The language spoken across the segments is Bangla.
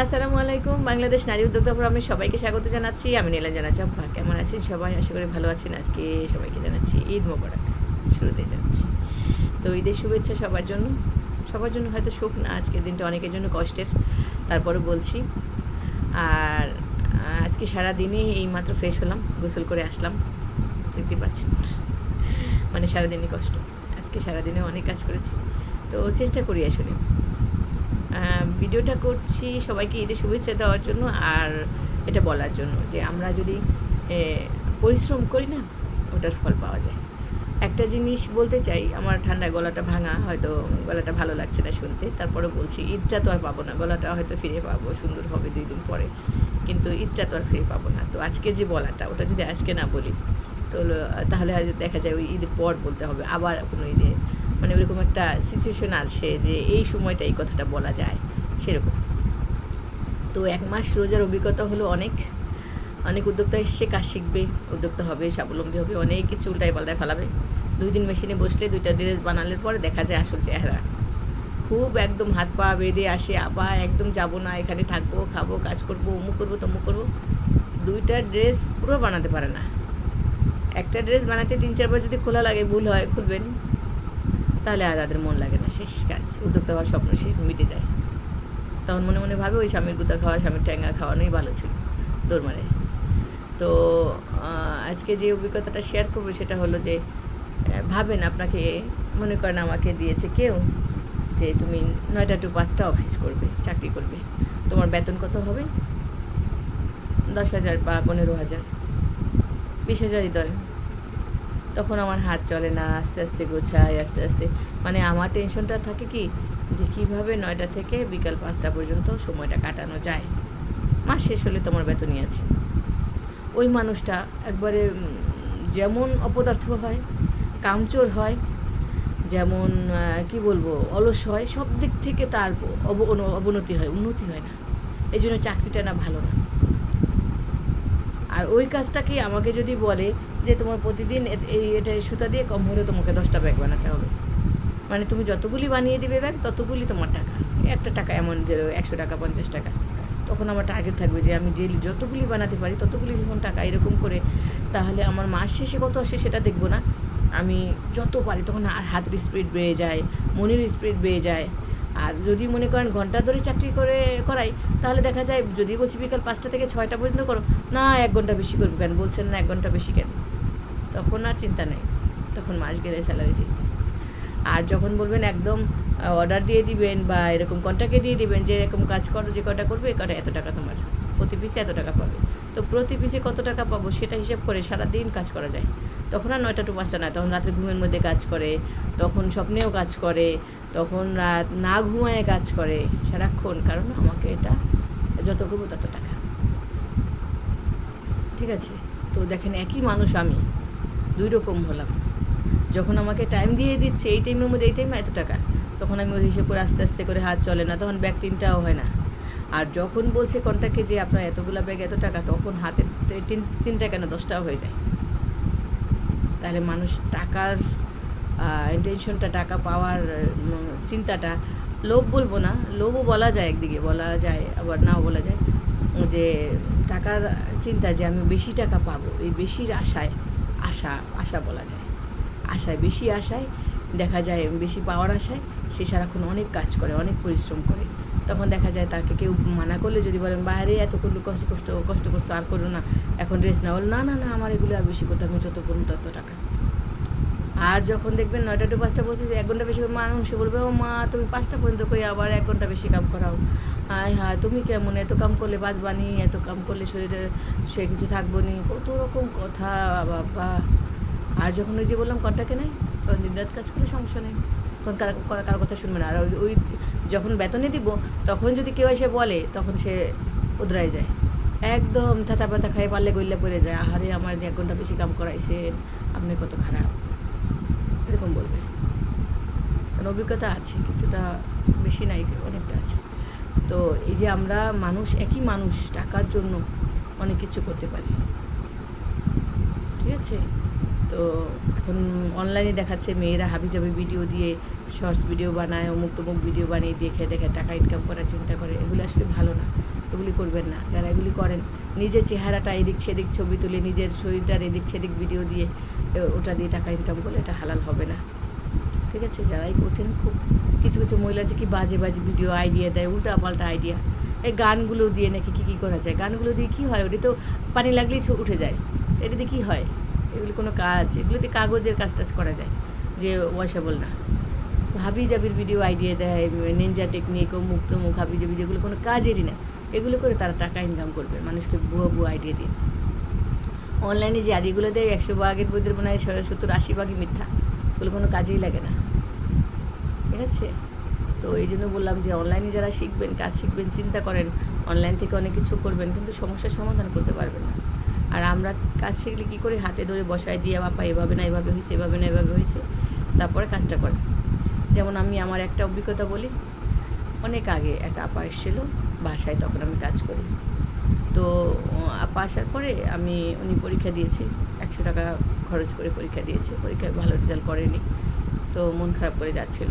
আসসালামু আলাইকুম, বাংলাদেশ নারী উদ্যোক্তা ফোরামে সবাইকে স্বাগত জানাচ্ছি। আমি নীলা জানাচ্ছি আব্বা কেমন আছেন সবাই? আশা করি ভালো আছেন। আজকে সবাইকে জানাচ্ছি ঈদ মোবারক। শুরুতে জানাচ্ছি। তো ঈদের শুভেচ্ছা সবার জন্য। সবার জন্য হয়তো সুখ না, আজকের দিনটা অনেকের জন্য কষ্টের। তারপরে বলছি। আর আজকে সারা দিনই এইমাত্র ফ্রেশ হলাম, গোসল করে আসলাম। দেখতে পাচ্ছি মানে সারাদিনই কষ্ট। আজকে সারাদিনে অনেক কাজ করেছি। তো চেষ্টা করি আসলে। ভিডিওটা করছি, সবাইকে ঈদের শুভেচ্ছা দেওয়ার জন্য আর এটা বলার জন্য যে আমরা যদি পরিশ্রম করি না, ওটার ফল পাওয়া যায়। একটা জিনিস বলতে চাই, আমার ঠান্ডা গলাটা ভাঙা, হয়তো গলাটা ভালো লাগছে না শুনতে, তারপরে বলছি, ঈদটা তো আর পাবো না, গলাটা হয়তো ফিরে পাবো, সুন্দর হবে দুই দিন পরে, কিন্তু ঈদটা তো আর ফিরে পাবো না। তো আজকে যে বলাটা, ওটা যদি আজকে না বলি, তো তাহলে দেখা যায় ওই ঈদের পর বলতে হবে, আবার কোনো ঈদে মানে ওরকম একটা সিচুয়েশন আছে যে এই সময়টা এই কথাটা বলা যায়, সেরকম। তো এক মাস রোজার অভিজ্ঞতা হলো অনেক। অনেক উদ্যোক্তা এসছে, কাজ শিখবে, উদ্যোক্তা হবে, স্বাবলম্বী হবে, অনেক কিছু উল্টায় পাল্টায় ফেলাবে। দুই দিন মেশিনে বসলে দুইটা ড্রেস বানানোর পরে দেখা যায় আসল চেহারা। খুব একদম হাত পা বেঁধে আসে আবার একদম যাব না, এখানে থাকব, খাব, কাজ করব, অমুক করব, তমুক করব। দুইটা ড্রেস পুরো বানাতে পারে না। একটা ড্রেস বানাতে তিন, চারবার যদি খোলা লাগে, ভুল হয়, খুলবেন। তাহলে আর তাদের মন লাগে না। শেষ কাজ উদ্যোক্তা হওয়ার স্বপ্ন শেষ, মিটে যায়। তখন মনে মনে ভাবে ওই স্বামীর গুতা খাওয়া, স্বামীর ট্যাঙ্গা খাওয়ানোই ভালো ছিল, দৌড় তো আজকে যে অভিজ্ঞতাটা শেয়ার করব সেটা হলো যে ভাবেন আপনাকে, মনে করেন আমাকে দিয়েছে কেউ যে তুমি নয়টা টু পাঁচটা অফিস করবে, চাকরি করবে। তোমার বেতন কত হবে? দশ হাজার বা পনেরো হাজার। বিশ হাজারই ধরেন। তখন আমার হাত চলে না, আস্তে আস্তে গোছায়, আস্তে আস্তে। মানে আমার টেনশনটা থাকে কি, যে কীভাবে নয়টা থেকে বিকাল পাঁচটা পর্যন্ত সময়টা কাটানো যায়? মাস শেষ হলে তোমার বেতনই আছে। ওই মানুষটা একবারে যেমন অপদার্থ হয়, কামচোর হয়, যেমন কি বলব, অলস হয়, সব দিক থেকে তার অবনতি হয়, উন্নতি হয় না। এই জন্য চাকরিটা না ভালো না। আর ওই কাজটাকে আমাকে যদি বলে যে তোমার প্রতিদিন এই এটা সুতা দিয়ে কম হলে তোমাকে দশটা ব্যাগ বানাতে হবে। মানে তুমি যতগুলি বানিয়ে দিবে ব্যাগ ততগুলি তোমার টাকা। একটা টাকা এমন যে একশো টাকা, পঞ্চাশ টাকা। তখন আমার টার্গেট থাকবে যে আমি ডেলি যতগুলি বানাতে পারি, ততগুলি যখন টাকা এরকম করে, তাহলে আমার মাস শেষে কত আসে সেটা দেখব না। আমি যত পারি তখন হাতের স্পিড বেড়ে যায়, মনের স্পিড বেড়ে যায়। আর যদি মনে করেন ঘণ্টা ধরে চাকরি করে, করাই, তাহলে দেখা যায় যদি বলছি বিকাল পাঁচটা থেকে ছয়টা পর্যন্ত করো, না, এক ঘণ্টা বেশি করব কেন? বলছেন না, এক ঘণ্টা বেশি কেন? তখন আর চিন্তা নেই। তখন মাস গেলে স্যালারি চিন্তা আর যখন বলবেন একদম অর্ডার দিয়ে দিবেন বা এরকম কন্ট্রাক্টে দিয়ে দিবেন যে এরকম কাজ করো, যে কটা করবে কটা এত টাকা তোমার? প্রতি পিছে এত টাকা পাবে। তো প্রতি পিছে কত টাকা পাবো সেটা হিসাব করে সারা দিন কাজ করা যায়। তখন আর নয়টা টু পাঁচটা নয়, তখন রাত্রে ঘুমের মধ্যে কাজ করে, তখন স্বপ্নেও কাজ করে তখন রাত না ঘুমায় কাজ করে সারাক্ষণ, কারণ আমাকে এটা যত করব তত টাকা। ঠিক আছে? তো দেখেন একই মানুষ আমি, দুই রকম হলাম। যখন আমাকে টাইম দিয়ে দিচ্ছে এই টাইমের মধ্যে, এই টাইমে এত টাকা, তখন আমি ওই হিসেব করে আস্তে আস্তে করে হাত চলে না, তখন ব্যাগ তিনটাও হয় না। আর যখন বলছে কন্ট্রাক্টে যে আপনার এতগুলো ব্যাগ, এত টাকা, তখন হাতে তিন, তিনটা কেন দশটাও হয়ে যায়। তাহলে মানুষ টাকার ইন্টেনশনটা টাকা পাওয়ার চিন্তাটা, লোভ বলব না, লোভও বলা যায় একদিকে, বলা যায়, আবার নাও বলা যায়, যে টাকার চিন্তা যে আমি বেশি টাকা পাবো, এই বেশির আশায়, আশা আশা বলা যায়। আশায়, বেশি আশায়, দেখা যায় বেশি পাওয়ার আশায়, সে সারাক্ষণ অনেক কাজ করে, অনেক পরিশ্রম করে। তখন দেখা যায় তাকে কেউ মানা করলে যদি বলেন, বাইরে এত করল কষ্ট কষ্ট কষ্ট করছ, আর করো না, এখন রেস্ট না বল, না না না, আমার এগুলো আর বেশি করতে আমি যত করুন তত টাকা। আর যখন দেখবেন নয়টা টু পাঁচটা বলছে যে, এক ঘণ্টা বেশি করে মানুষ বলবে, ও মা, তুমি পাঁচটা পর্যন্ত করে আবার এক ঘণ্টা বেশি কাম করাও। হায় হায়, তুমি কেমন? এত কাম করলে বাঁচবানি, এত কাম করলে শরীরে সে কিছু থাকব নি, কত রকম কথা, বাবা। আর যখন ওই যে বললাম কন্টাকে নাই? তখন দিন রাত কাজ করে সমস্যা নেই। তখন কার, কার- কথা শুনবে না। আর ওই- যখন বেতনে দিব, তখন যদি কেউ এসে বলে, তখন সে উদরায় যায়। একদম ঠাতা পাতা খাই পারলে গইলে পড়ে যায়। আহারে, আমার এক ঘণ্টা বেশি কাম করাইছে আপনি কত খারাপ। এরকম বলবে। কারণ অভিজ্ঞতা আছে, কিছুটা বেশি নাই, অনেকটা আছে। তো এই যে আমরা মানুষ, একই মানুষ, টাকার জন্য অনেক কিছু করতে পারি। ঠিক আছে? তো এখন অনলাইনে দেখাচ্ছে মেয়েরা হাবিজাবি ভিডিও দিয়ে শর্টস ভিডিও বানায় অমুক তমুক ভিডিও বানিয়ে দেখে দেখে টাকা ইনকাম করার চিন্তা করে। এগুলো আসলে ভালো না। এগুলি করবেন না। যারা এগুলি করেন, নিজের চেহারাটা এদিক সেদিক ছবি তুলে, নিজের শরীরটার এদিক সেদিক ভিডিও দিয়ে ওটা দিয়ে টাকা ইনকাম করলে এটা হালাল হবে না। ঠিক আছে? যারাই করছেন, খুব কিছু কিছু মহিলা আছে কি বাজে বাজে ভিডিও আইডিয়া দেয় উল্টা পাল্টা আইডিয়া এই গানগুলো দিয়ে নাকি কী কী করা যায়? গানগুলো দিয়ে কী হয়? ওটি তো পানি লাগলেই উঠে যায়। এটা দিয়ে কী হয়? এগুলি কোনো কাজ, এগুলোতে কাগজের কাজ টাজ করা যায়, যে ওয়াশেবল না। হাবি জাবির ভিডিও আইডিয়া দেয় নিনজা টেকনিক ও মুখ তো মুখ হাবি জাবি যেগুলো কোনো কাজেরই না। এগুলো করে তারা টাকা ইনকাম করবে, মানুষকে ভুয়ো ভুয়ো আইডিয়া দিয়ে। অনলাইনে যে আইডিয়াগুলো দেয়, একশো ভাগের বইদের মনে হয় সত্তর, আশি ভাগই মিথ্যা, এগুলো কোনো কাজেই লাগে না। ঠিক আছে? তো এই জন্য বললাম যে অনলাইনে যারা শিখবেন, কাজ শিখবেন, চিন্তা করেন অনলাইন থেকে অনেক কিছু করবেন, কিন্তু সমস্যার সমাধান করতে পারবেন না। আর আমরা কাজ শিখলে কী করে? হাতে ধরে বসায় দিয়ে, বাপা, এভাবে না, এভাবে হয়েছে এভাবে না, এভাবে হয়েছে তারপরে কাজটা করে যেমন আমি আমার একটা অভিজ্ঞতা বলি অনেক আগে এক আপা এসেছিল বাসায়, তখন আমি কাজ করি। তো আপা আসার পরে আমি, উনি পরীক্ষা দিয়েছি, একশো টাকা খরচ করে পরীক্ষা দিয়েছে। পরীক্ষায় ভালো রেজাল্ট করেনি, তো মন খারাপ করে যাচ্ছিল।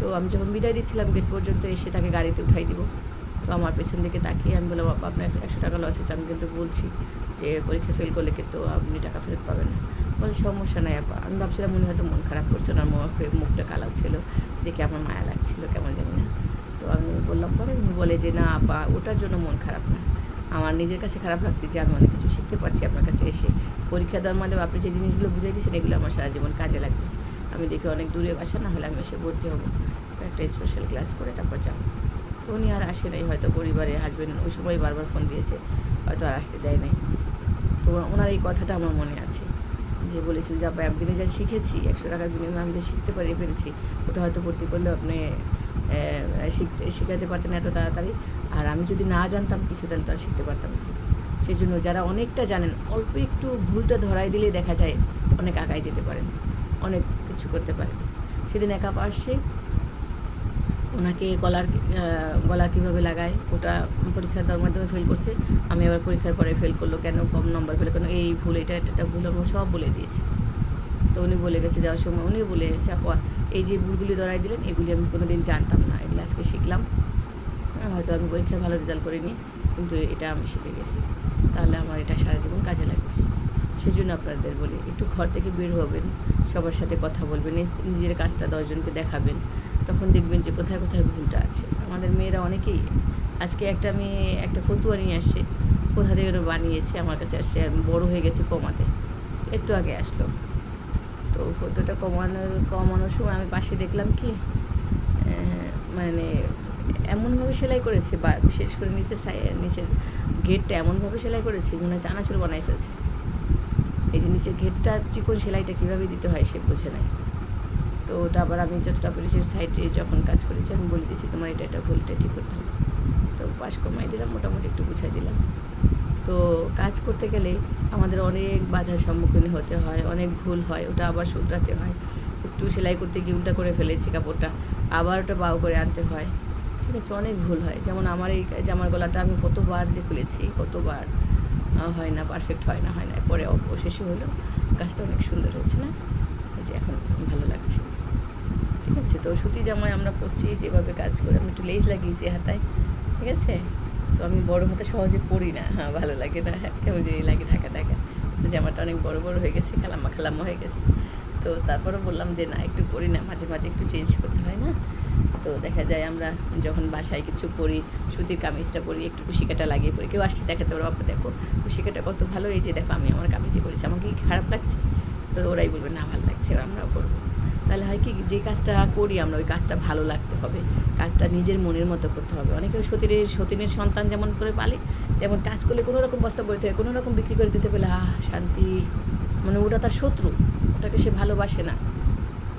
তো আমি যখন বিদায় দিচ্ছিলাম গেট পর্যন্ত, এসে তাকে গাড়িতে উঠাই দিব। তো আমার পেছন দিকে তাকিয়ে আমি বললাম বাবা আপনার একশো টাকা লস হয়েছে। আমি কিন্তু বলছি যে, পরীক্ষা ফেল করলে কিন্তু আপনি টাকা ফেরত পাবেন না। বলে, সমস্যা নাই আপা। আমি ভাবছিলাম মনে হয়তো মন খারাপ করছে না মুখ- মুখটা কালাও ছিল। দেখে আমার মায়া লাগছিল, কেমন জানি না। তো আমি বললাম, পরে উনি বলে যে, না বা ওটার জন্য মন খারাপ না। আমার নিজের কাছে খারাপ লাগছে যে, আমি অনেক কিছু শিখতে পারছি আপনার কাছে এসে। পরীক্ষা দেওয়ার মানে আপনি যে জিনিসগুলো বুঝাই দিয়েছেন, এগুলো আমার সারা জীবন কাজে লাগবে। আমি দেখি অনেক দূরে বাসা, না হলে আমি এসে ভর্তি হব। একটা স্পেশাল ক্লাস করে তারপর যাব। তো উনি আর আসে নাই, হয়তো পরিবারে হাজবেন্ড ওই সময় বারবার ফোন দিয়েছে, হয়তো আর আসতে দেয় নাই। তো ওনার এই কথাটা আমার মনে আছে, যে বলেছিল যে, আপা, একদিনে যা শিখেছি, একশো টাকার বিনিময়ে আমি যা শিখতে পারি, পেরেছি, ওটা হয়তো ভর্তি করলে আপনি শিখতে পারতেন এত তাড়াতাড়ি। আর আমি যদি না জানতাম কিছু, তাহলে তো আর শিখতে পারতাম না। সেই জন্য যারা অনেকটা জানেন, অল্প একটু ভুলটা ধরাই দিলে দেখা যায় অনেক আগায় যেতে পারেন, অনেক কিছু করতে পারেন। সেদিন একা পারছে ওনাকে গলার গলা কীভাবে লাগায়, ওটা পরীক্ষা দেওয়ার মাধ্যমে ফেল করছে। আমি আবার পরীক্ষার পরে ফেল করল, কেন, কম নম্বর ফেল কেন এই ভুল, এটা এটা এটা ভুল, আমি সব বলে দিয়েছি। তো উনি বলে গেছে যাওয়ার সময় উনিও বলে গেছে এই যে ভুলগুলি ধরাই দিলেন এগুলি আমি কোনো দিন জানতাম না। এগুলো আজকে শিখলাম। হ্যাঁ, হয়তো আমি পরীক্ষায় ভালো রেজাল্ট করিনি কিন্তু এটা আমি শিখে গেছি। তাহলে আমার এটা সারা জীবন কাজে লাগবে। সেই জন্য আপনাদের বলি একটু ঘর থেকে বের হবেন সবার সাথে কথা বলবেন নিজের কাজটা দশজনকে দেখাবেন। তখন দেখবেন যে কোথায় কোথায় ভুলটা আছে। আমাদের মেয়েরা অনেকেই আজকে একটা মেয়ে একটা ফতুয়া নিয়ে আসছে কোথা থেকে বানিয়েছে আমার কাছে আসছে বড় হয়ে গেছে কমাতে। একটু আগে আসলো। তো ফটোটা কমানোর কমানোর সময় আমি পাশে দেখলাম কি মানে এমনভাবে সেলাই করেছে, বা বিশেষ করে নিচে নিচের গেটটা এমনভাবে সেলাই করেছে মানে চানাচুর বানাই ফেলছে। এই যে নিচের ঘেরটা চিকন সেলাইটা কীভাবে দিতে হয় সে বোঝে নাই। তো ওটা আবার আমি যতটা পেরেছি সাইডে যখন কাজ করেছি, আমি বলে দিয়েছি, তোমার এটা এটা ভুলটা ঠিক করতে হবে। তো পাশ কমাই দিলাম, মোটামুটি একটু বুঝাই দিলাম। তো কাজ করতে গেলে আমাদের অনেক বাধার সম্মুখীন হতে হয়, অনেক ভুল হয়, ওটা আবার শুধরাতে হয়। একটু সেলাই করতে গিয়ে উল্টা করে ফেলেছি কাপড়টা, আবার ওটা বাউ করে আনতে হয়। ঠিক আছে, অনেক ভুল হয়। যেমন আমার এই জামার গলাটা আমি কতবার যে খুলেছি, কতবার হয় না পারফেক্ট হয় না হয় না পরে অবশেষে হলো কাজটা অনেক সুন্দর হয়েছে না? যে এখন ভালো লাগছে। ঠিক আছে, তো সুতি জামায় আমরা পরছি, যেভাবে কাজ করে, আমি একটু লেস লাগিয়েছি হাতায়। ঠিক আছে? তো আমি বড় হাতে সহজে পরি না। হ্যাঁ ভালো লাগে না। কেমন যে লাগে থাকা থাকা। তো জামাটা অনেক বড় বড় হয়ে গেছে, খালাম্মা খালাম্মা হয়ে গেছে। তো তারপরে বললাম যে, না, একটু করি না, মাঝে মাঝে একটু চেঞ্জ করতে হয় না? তো দেখা যায় আমরা যখন বাসায় কিছু পরি সুতির কামিজটা পরি, একটু কুশিকাটা লাগিয়ে পরি, কেউ আসলে দেখাতে পারো বাবা, দেখো, কুশিকাটা কত ভালো, এই যে দেখো, আমি আমার কামিজে পরেছি। আমাকে কি খারাপ লাগছে? তো ওরাই বলবে, না, ভালো লাগছে আমরাও করব। তাহলে হয় কি, যে কাজটা করি আমরা, ওই কাজটা ভালো লাগতে হবে। কাজটা নিজের মনের মতো করতে হবে। অনেকে সতীনের সতীনের সন্তান যেমন করে পালে, তেমন কাজ করলে কোনো রকম বস্তা করতে হয় কোনো রকম বিক্রি করে দিতে পেলে, আহ, শান্তি। মানে ওটা তার শত্রু, ওটাকে সে ভালোবাসে না।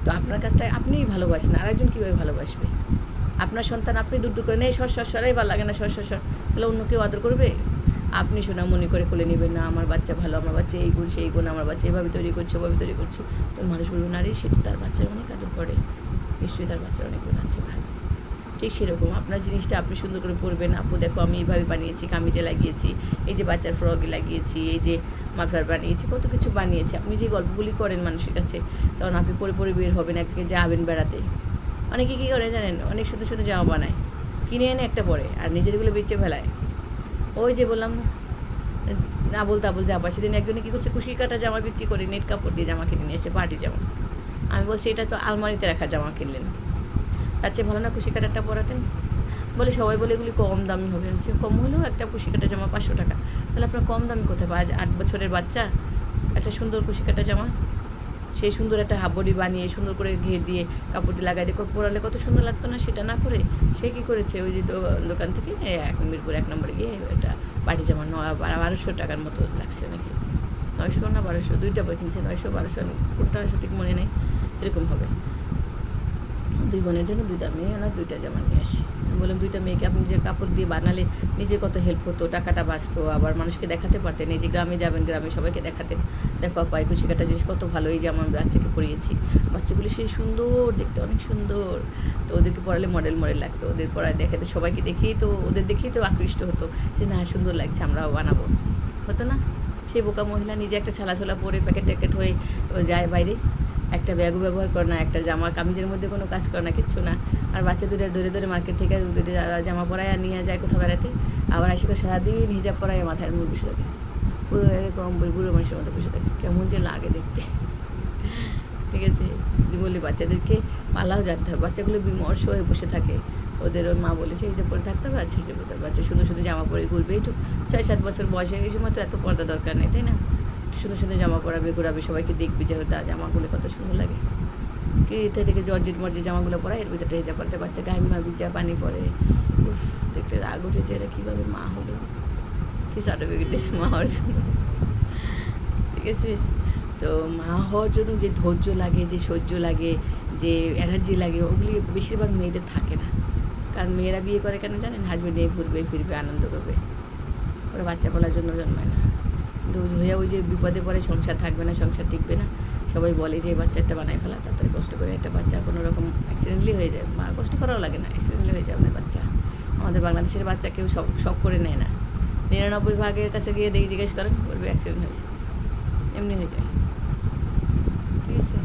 তো আপনার কাজটা আপনিই ভালোবাসেন, আরেকজন কীভাবে ভালোবাসবে? আপনার সন্তান আপনি দূর করে নেই সর সর সরাই ভালো লাগে না, সর সর সর, তাহলে অন্য কেউ আদর করবে? আপনি সোনা মনে করে কোলে নেবেন, না, আমার বাচ্চা ভালো, আমার বাচ্চা এই গুণ, সেই গুণ, আমার বাচ্চা এভাবে তৈরি করছে, ওভাবে তৈরি করছে। তো মানুষ বলবে নারী সে তো তার বাচ্চার অনেক আদর করে। নিশ্চয়ই তার বাচ্চার অনেক গুণ আছে ভালো ঠিক সেরকম, আপনার জিনিসটা আপনি সুন্দর করে পরবেন। আপু, দেখো, আমি এইভাবে বানিয়েছি, কামিজে লাগিয়েছি, এই যে বাচ্চার ফ্রকে লাগিয়েছি, এই যে মাফলার বানিয়েছি, কত কিছু বানিয়েছি। আপনি যে গল্পগুলি করেন মানুষের কাছে, তখন আপনি পরে পরে বের হবেন এক জায়গায় যাবেন বেড়াতে। অনেকে কী করে জানেন? অনেক শুধু শুধু জামা বানায়, কিনে এনে একটা পরে, আর নিজেরগুলো বেচে ফেলায়। ওই যে বললাম না বলতে জামা সেদিন একজনে কী করছে কুশি কাটা জামা বিক্রি করে নেট কাপড় দিয়ে জামা কিনে নিয়ে এসে পার্টি জামা। আমি বলছি, এটা তো আলমারিতে রাখা জামা কিনলেন। তার চেয়ে ভালো না কুশি কাটারটা পরাতেন? বলে, সবাই বলে এগুলি কম দামি হবে। আমি কম হলেও একটা কুশি কাটা জামা পাঁচশো টাকা। তাহলে আপনার কম দামি কোথায় পাওয়া যায়? আট বছরের বাচ্চা, একটা সুন্দর কুশি কাটা জামা। সেই সুন্দর একটা হাবড়ি বানিয়ে, সুন্দর করে ঘিরে দিয়ে কাপড়টি লাগাই দিয়ে পরালে কত সুন্দর লাগতো না, সেটা না করে সে কী করেছে? ওই যে দোকান থেকে এক মিরপুর এক নম্বরে গিয়ে একটা পাটি জামা নয় বারোশো টাকার মতো লাগছে নাকি? নয়শো না বারোশো, দুইটা বই কিনছে, নয়শো বারোশো, কোনটা সঠিক মনে নেই, এরকম হবে। দুই বোনের জন্য দুইটা মেয়ে ওনার দুইটা জামা নিয়ে আসি। বললাম, দুইটা মেয়েকে আপনি যে কাপড় দিয়ে বানালে নিজে কত হেল্প হতো, টাকাটা বাঁচতো, আবার মানুষকে দেখাতে পারতেন, এই যে গ্রামে যাবেন, গ্রামে সবাইকে দেখাতেন দেখো পাই কুশি কাটা জিনিস কত ভালো, এই যে আমার বাচ্চাকে পরিয়েছি। বাচ্চাগুলি সেই সুন্দর, দেখতে অনেক সুন্দর। তো ওদেরকে পড়ালে মডেল মডেল লাগতো, ওদের পড়ায় দেখাতে, সবাইকে দেখেই তো, ওদের দেখেই তো আকৃষ্ট হতো যে, না, সুন্দর লাগছে, আমরাও বানাবো। হতো না? সেই বোকা মহিলা নিজে একটা ছালাছোলা পরে প্যাকেট ট্যাকেট হয়ে যায় বাইরে। একটা ব্যাগও ব্যবহার করে না, একটা জামা, কামিজের মধ্যে কোনো কাজ করে না, কিচ্ছু না। আর বাচ্চা দুটো ধরে ধরে মার্কেট থেকে দুটো জামা পরায় আর নিয়ে যায় কোথাও বেড়াতে। আবার আসে করে সারাদিন হিজাব পরায় মাথায় মুখ বসে থাকে। পুরো এরকম বুড়ো মানুষের মধ্যে বসে থাকে। কেমন যে লাগে দেখতে। ঠিক আছে? বলি বাচ্চাদেরকে পালাও জানতে হবে। বাচ্চাগুলো বিমর্ষ হয়ে বসে থাকে। ওদের ওর মা বলেছে, হিজাব পরে থাকতে হবে আচ্ছা হিজাব পরে থাকবে। বাচ্চা শুধু শুধু জামা পরে ঘুরবে। একটু ছয় সাত বছর বয়সে এই সময় তো এত পর্দা দরকার নেই, তাই না? সুন্দর সুন্দর জামা পরাবে, ঘোরাবে, সবাইকে দেখবি যে তা জামাগুলো কত সুন্দর লাগে। কি এতে থেকে জর্জেট মর্জেট জামাগুলো পরা এর ভিতরে হেজা পড়তে বাচ্চা গায়ে মা ভিজা পানি পরে। উফ দেখতে রাগ উঠেছে, এরা কীভাবে মা হলো? কি সার্টিফিকেট দিয়েছে মা হওয়ার জন্য? ঠিক আছে? তো মা হওয়ার জন্য যে ধৈর্য লাগে, যে সহ্য লাগে, যে এনার্জি লাগে, ওগুলি বেশিরভাগ মেয়েদের থাকে না। কারণ মেয়েরা বিয়ে করে কেন জানেন? হাজবেন্ড নিয়ে ঘুরবে, ফিরবে, আনন্দ করবে। ওরা বাচ্চা পালার জন্য জন্মায় না। কিন্তু হয়ে ওই যে বিপদে পড়ে সংসার থাকবে না, সংসার টিকবে না। সবাই বলে যে এই বাচ্চা একটা বানায় ফেলা, তাড়াতাড়ি কষ্ট করে একটা বাচ্চা কোনো রকম অ্যাক্সিডেন্টলি হয়ে যায়। মা কষ্ট করাও লাগে না অ্যাক্সিডেন্টলি হয়ে যায় আমাদের বাচ্চা। আমাদের বাংলাদেশের বাচ্চা কেউ সব, শখ করে নেয় না। নিরানব্বই ভাগের কাছে গিয়ে দেখি জিজ্ঞেস করেন, বলবে অ্যাক্সিডেন্ট হয়েছে। এমনি হয়ে যায়। ঠিক আছে?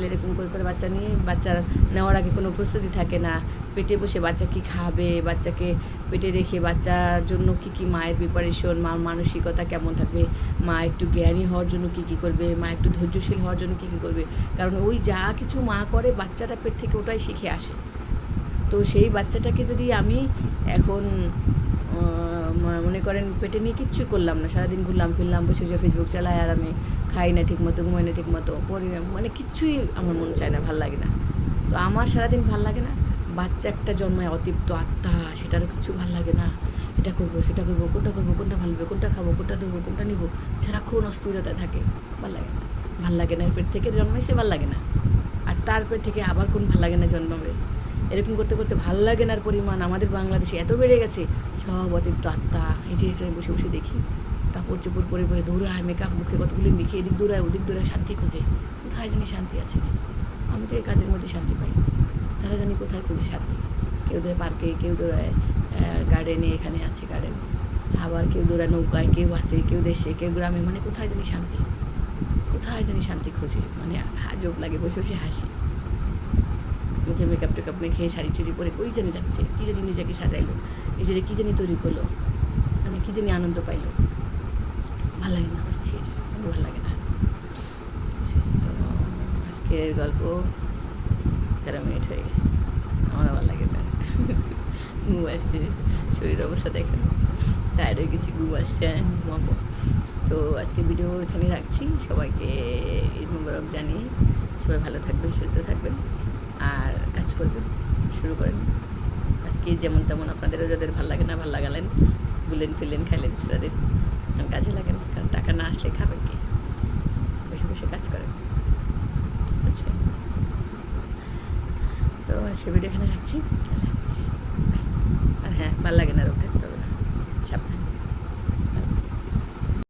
তাহলে এরকম করে করে বাচ্চা নিয়ে বাচ্চার নেওয়ার আগে কোনো প্রস্তুতি থাকে না। পেটে বসে বাচ্চা কি খাবে, বাচ্চাকে পেটে রেখে বাচ্চার জন্য কী কী মায়ের প্রিপারেশন মার মানসিকতা কেমন থাকবে, মা একটু জ্ঞানী হওয়ার জন্য কী কী করবে, মা একটু ধৈর্যশীল হওয়ার জন্য কী কী করবে। কারণ ওই যা কিছু মা করে, বাচ্চাটা পেট থেকে ওটাই শিখে আসে। তো সেই বাচ্চাটাকে যদি আমি এখন ম- মনে করেন পেটে নিয়ে কিচ্ছুই করলাম না। সারাদিন ঘুরলাম, ফিরলাম, বসে বসে ফেসবুক চালাই আর আমি খাই না ঠিক মতো ঘুমাই না ঠিক মতো পড়ি না মানে কিচ্ছুই আমার মন চায় না, ভালো লাগে না। তো আমার সারাদিন ভালো লাগে না, বাচ্চা একটা জন্মায় অতৃপ্ত আত্মা, সেটারও কিছু ভালো লাগে না। এটা করব, সেটা করব, কোনটা করব, কোনটা ভালবে কোনটা খাব, কোনটা দেবো কোনটা নিবো, সারাক্ষণ অস্থিরতা থাকে, ভালো লাগে না। ভালো লাগে না পেট থেকে জন্মাইছে, ভালো লাগে না। আর তার পেট থেকে আবার কোন ভালো লাগে না জন্মাবে? এরকম করতে করতে ভালো লাগে না পরিমাণ। আমাদের বাংলাদেশে এত বেড়ে গেছে, সব অতিরিক্ত আত্মা, এই যে এখানে বসে বসে দেখি কাপড় চোপড় পরে পরে দৌড়ায় মেকআপ মুখে কতগুলি মেখে এদিক দৌড়ায়, ওদিক দৌড়ায় শান্তি খোঁজে। কোথায় জানি শান্তি আছে? আমি তো এই কাজের মধ্যে শান্তি পাই তারা জানি কোথায় খুঁজে শান্তি। কেউ দৌড়ে পার্কে কেউ দৌড়ায় গার্ডেনে এখানে আছে গার্ডেন আবার কেউ দৌড়ায় নৌকায়, কেউ আসে কেউ দেশে, কেউ গ্রামে মানে কোথায় জানি শান্তি। কোথায় জানি শান্তি খুঁজে মানে আজব লাগে বসে বসে হাসি। মুখে মেকআপ টেকআপ মেখে শাড়ি চুড়ি পরে ওই জানি যাচ্ছে, কী জানি নিজেকে সাজাইলো নিজেকে কী জানি তৈরি করল মানে কী জানি আনন্দ পাইলো। ভালো লাগে না অস্থির কিন্তু ভালো লাগে না। আজকের গল্প তেরো মিনিট হয়ে গেছে, আমার ভালো লাগে না। ঘুম আসছে, শরীর অবস্থা দেখেন টায়ার্ড হয়ে গেছি, ঘুম আসছে ঘুমাবো। তো আজকে ভিডিও এখানে রাখছি, সবাইকে ঈদ মুবারক জানিয়ে সবাই ভালো থাকবেন, সুস্থ থাকবেন। আর কাজ করবেন, শুরু করেন। আজকে যেমন তেমন আপনাদেরও যাদের ভালো লাগে না, ভালো লাগালেন ঘুরলেন ফিরলেন খাইলেন কারণ কাজে লাগেন কারণ টাকা না আসলে খাবেন কি? বসে বসে কাজ করেন। তো আজকে ভিডিও এখানে রাখছি। আর হ্যাঁ ভালো লাগে না রোগ থাকতে হবে না। সাবধান।